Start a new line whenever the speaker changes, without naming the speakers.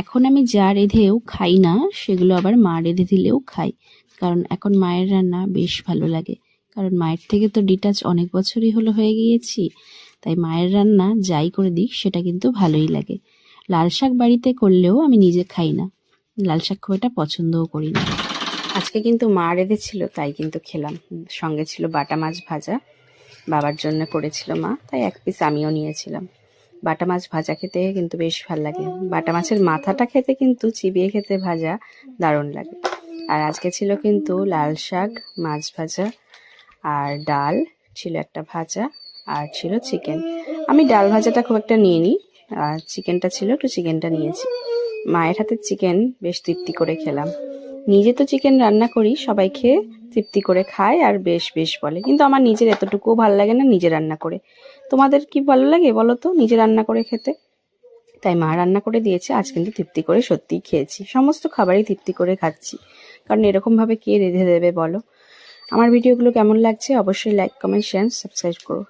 এখন আমি যা রেঁধেও খাই না, সেগুলো আবার মা রেঁধে দিলেও খাই। কারণ এখন মায়ের রান্না বেশ ভালো লাগে। কারণ মায়ের থেকে তো ডিটাচ অনেক বছরই হলো হয়ে গিয়েছি। তাই মায়ের রান্না যাই করে দিক, সেটা কিন্তু ভালোই লাগে। লাল শাক বাড়িতে করলেও আমি নিজে খাই না। লাল শাক খুব একটা পছন্দও করি না। আজকে কিন্তু মা রেঁধেছিল, তাই কিন্তু খেলাম। সঙ্গে ছিল বাটা মাছ ভাজা। বাবার জন্য করেছিল মা, তাই এক পিস আমিও নিয়েছিলাম। বাটা মাছ ভাজা খেতে কিন্তু বেশ ভালো লাগে। বাটা মাছের মাথাটা খেতে কিন্তু চিবিয়ে খেতে ভাজা দারুণ লাগে। আর আজকে ছিল কিন্তু লাল শাক, মাছ ভাজা আর ডাল ছিল একটা ভাজা আর ছিল চিকেন। আমি ডাল ভাজাটা খুব একটা নিয়ে নিই আর চিকেনটা ছিল, একটু চিকেনটা নিয়েছি। মায়ের হাতের চিকেন বেশ তৃপ্তি করে খেলাম। নিজে তো চিকেন রান্না করি, সবাই খেয়ে তৃপ্তি করে খায় আর বেশ বেশ বলে। কিন্তু আমার নিজের এতটুকুও ভালো লাগে না নিজে রান্না করে। তোমাদের কি ভালো লাগে বলো তো, নিজে রান্না করে খেতে? তাই মা রান্না করে দিয়েছে, আজ কিন্তু তৃপ্তি করে সত্যিই খেয়েছি। সমস্ত খাবারই তৃপ্তি করে খাচ্ছি। কারণ এরকমভাবে কে রেঁধে দেবে বলো? আমার ভিডিওগুলো কেমন লাগছে অবশ্যই লাইক কমেন্ট শেয়ার সাবস্ক্রাইব করো।